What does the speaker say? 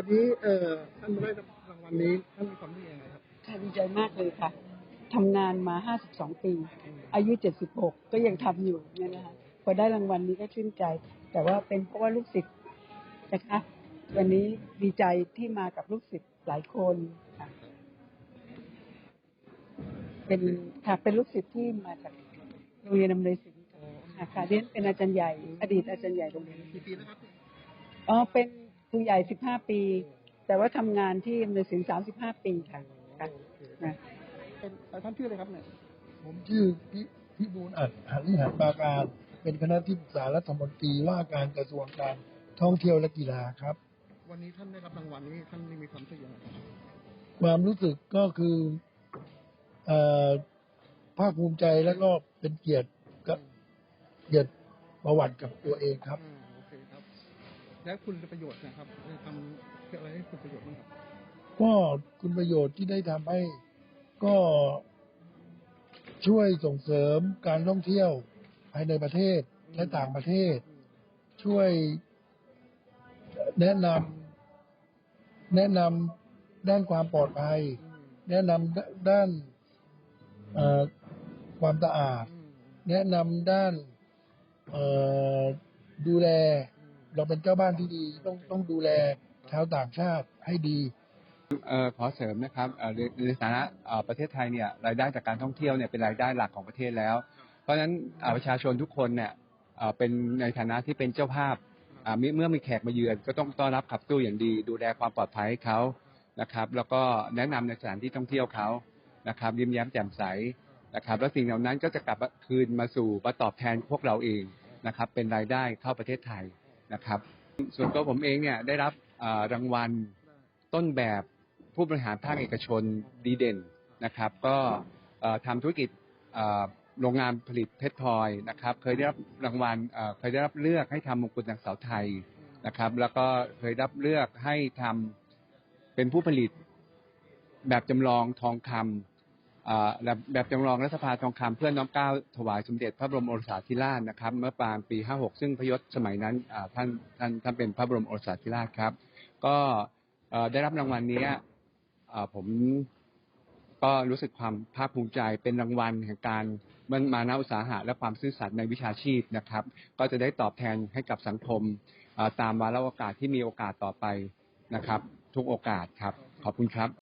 านได้รับรางวัลนี้ท่านมีความรู้สึกยังไงครับค่ะดีใจมากเลยค่ะทำงานมา 52 ปี อายุ 76 ก็ยังทำอยู่เนี่ยนะคะพอได้รางวัลนี้ก็ชื่นใจ แต่ว่าเป็นเพราะว่าลูกศิษย์นะคะ วันนี้ดีใจที่มากับลูกศิษย์หลายคนค่ะเป็นค่ะเป็นลูกศิษย์ที่มาจากโรงเรียนอำนวยสินค่ะค่ะเรียนเป็นอาจารย์ใหญ่ อดีตอาจารย์ใหญ่โรงเรียนกี่ปีนะครับอ๋อเป็น ครูใหญ่15ปี แต่ว่าทำงานที่อำนวยสิน35ปีค่ะค่ะนะเป็นท่านชื่ออะไรครับเนี่ยผมชื่อพิพิบูลย์อัดหันลิหันปราการ เป็นคณะที่ปรึกษารัฐมนตรีว่าการกระทรวงการท่องเที่ยวและกีฬาครับ วันนี้ท่านได้รับรางวัลนี้ท่านมีความรู้สึกยังไงครับความรู้สึกก็คือเอ่อภาคภูมิใจแล้วก็เป็นเกียรติกับเกียรติประวัติกับตัวเองครับอ่าโอเคครับ และคุณประโยชน์นะครับได้ทำอะไรให้คุณประโยชน์บ้างครับก็คุณประโยชน์ที่ได้ทำให้ก็ช่วยส่งเสริมการท่องเที่ยวภายในประเทศและต่างประเทศ ช่วยแนะนำแนะนำด้านความปลอดภัยอืมแนะนำด้านเอ่อความสะอาดอืมแนะนำด้านเอ่อดูแลอืม เราเป็นเจ้าบ้านที่ดีต้องต้องดูแลชาวต่างชาติให้ดีเอ่อขอเสริมนะครับในในฐานะประเทศไทยเนี่ยรายได้จากการท่องเที่ยวเนี่ยเป็นรายได้หลักของประเทศแล้ว เพราะฉะนั้นประชาชนทุกคนเนี่ยเป็นในฐานะที่เป็นเจ้าภาพเมื่อมีแขกมาเยือนก็ต้องต้อนรับขับตู้อย่างดี ดูแลความปลอดภัยให้เขานะครับ แล้วก็แนะนำในสถานที่ท่องเที่ยวเขานะครับยิ้มแย้มแจ่มใสนะครับแล้วสิ่งเหล่านั้นก็จะกลับคืนมาสู่มาตอบแทนพวกเราเองนะครับเป็นรายได้เข้าประเทศไทย นะครับ ส่วนตัวผมเองเนี่ยได้รับรางวัลต้นแบบผู้บริหารภาคเอกชนดีเด่นนะครับ ก็ทำธุรกิจโรงงานผลิตเพชรพลอยนะครับ เคยได้รับรางวัลเคยได้รับเลือกให้ทำมงกุฎนางสาวไทยนะครับ แล้วก็เคยรับเลือกให้ทำเป็นผู้ผลิตแบบจำลองทองคำ แบบแบบจำลองรัฐสภาทองคำเพื่อน้อมเกล้าถวายสมเด็จพระบรมโอรสาธิราชนะครับ เมื่อปลายปี 56 ซึ่งพยศสมัยนั้นท่านท่านท่านเป็นพระบรมโอรสาธิราชครับ ก็ได้รับรางวัลนี้ผมก็รู้สึกความภาคภูมิใจเป็นรางวัลแห่งการมันมานะอุตสาหะและความซื่อสัตย์ในวิชาชีพนะครับ ก็จะได้ตอบแทนให้กับสังคมตามวาระโอกาสที่มีโอกาสต่อไปนะครับ ทุกโอกาสครับ ขอบคุณครับ